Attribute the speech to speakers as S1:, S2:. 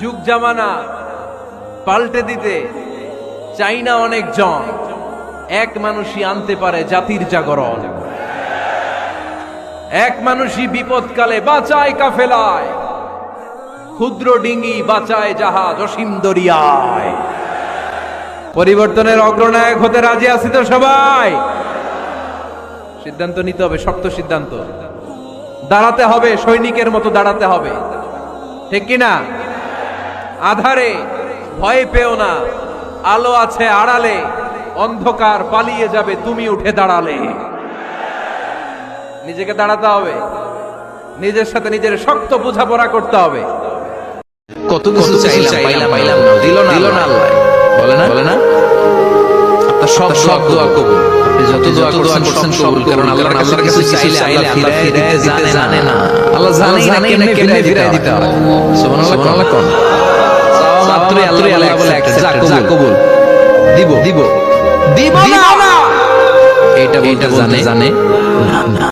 S1: যুগ জামানা পাল্টে দিতে চাই না অনেক জন। এক মানুষই আনতে পারে জাতির জাগরণ। এক মানুষই বিপদকালে বাঁচায় কাফেলায়। ক্ষুদ্র ডিঙ্গি বাঁচায় জাহাজ অসীম দরিয়ায়। পরিবর্তনের অগ্রনায়ক হতে রাজি আছি তো সবাই? সিদ্ধান্ত নিতে হবে, শক্ত সিদ্ধান্ত। দাঁড়াতে হবে, সৈনিকের মতো দাঁড়াতে হবে। ঠিক কিনা? আধারে ভয় পেও না। আলো আছে আড়ালে অন্ধকার পালিয়ে যাবে তুমি উঠে দাঁড়ালে। নিজেকে দাঁড়াতে হবে। নিজের সাথে নিজের শক্ত বোঝাপড়া করতে হবে।
S2: কত কিছু চাইলাম পাইলাম পাইলাম না। দিল না দিল না আল্লাহ। বলে না? বলে না? আপনার সব সব দোয়া কবুল। যত দোয়া করছেন কবুল কারণ আল্লাহর কাছে কিছু চাইলে আল্লাহ ফিরায় দিতে জানে না। আল্লাহ জানে না কেমনে ফিরায় দিতে হয়। সুবহানাল্লাহ কোন মাত্রই আল্লাহ বলে একটা যা কবুল। দিব দিব। দিব না এটা এটা জানে। জানে। না